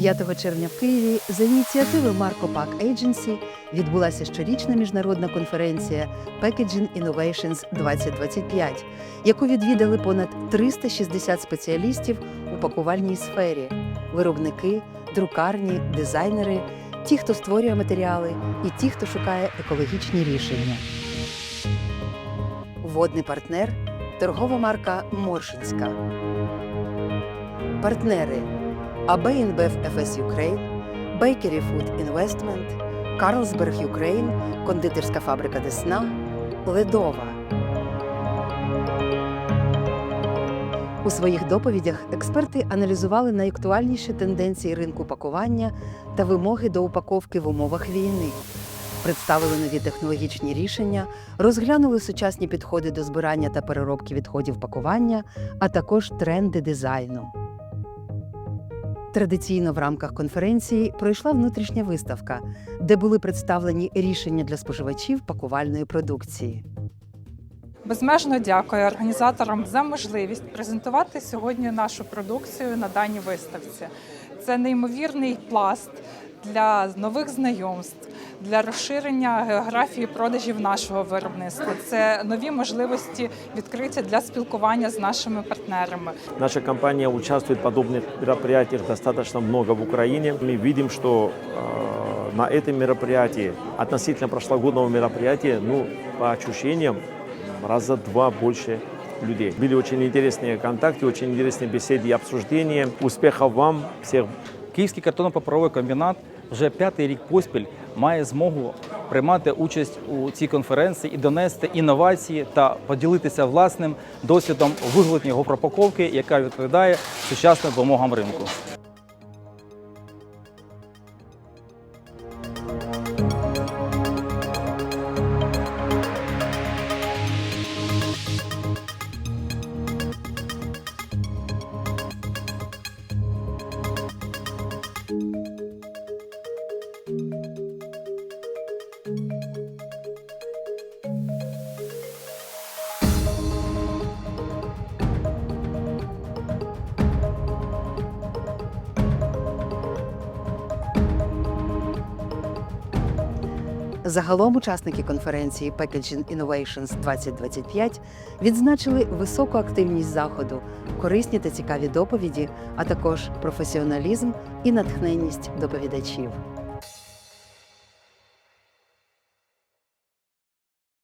5 червня в Києві за ініціативи Марко Пак Agency відбулася щорічна міжнародна конференція Packaging Innovations 2025, яку відвідали понад 360 спеціалістів у пакувальній сфері: виробники, друкарні, дизайнери, ті, хто створює матеріали, і ті, хто шукає екологічні рішення. Водний партнер торгова марка Моршинська. Партнери АБ InBev FS Ukraine, Bakery Food Investment, Carlsberg Ukraine, кондитерська фабрика Десна, Ледова. У своїх доповідях експерти аналізували найактуальніші тенденції ринку пакування та вимоги до упаковки в умовах війни. Представили нові технологічні рішення, розглянули сучасні підходи до збирання та переробки відходів пакування, а також тренди дизайну. Традиційно в рамках конференції пройшла внутрішня виставка, де були представлені рішення для споживачів пакувальної продукції. Безмежно дякую організаторам за можливість презентувати сьогодні нашу продукцію на даній виставці. Це неймовірний пласт для нових знайомств, для розширення географії продажів нашого виробництва. Це нові можливості відкриті для спілкування з нашими партнерами. Наша компания участвует в подобных мероприятиях достаточно много в Украине. Мы видим, что э, на этом мероприятии, относительно прошлогоднего мероприятия, ну, по ощущениям, раза два больше людей. Были очень интересные контакты, очень интересные беседы и обсуждения. Успехов вам всех Київський картонно-паперовий комбінат вже п'ятий рік поспіль має змогу приймати участь у цій конференції і донести інновації та поділитися власним досвідом виготовлення гопропаковки, яка відповідає сучасним вимогам ринку. Загалом учасники конференції Packaging Innovations 2025 відзначили високу активність заходу, корисні та цікаві доповіді, а також професіоналізм і натхненність доповідачів.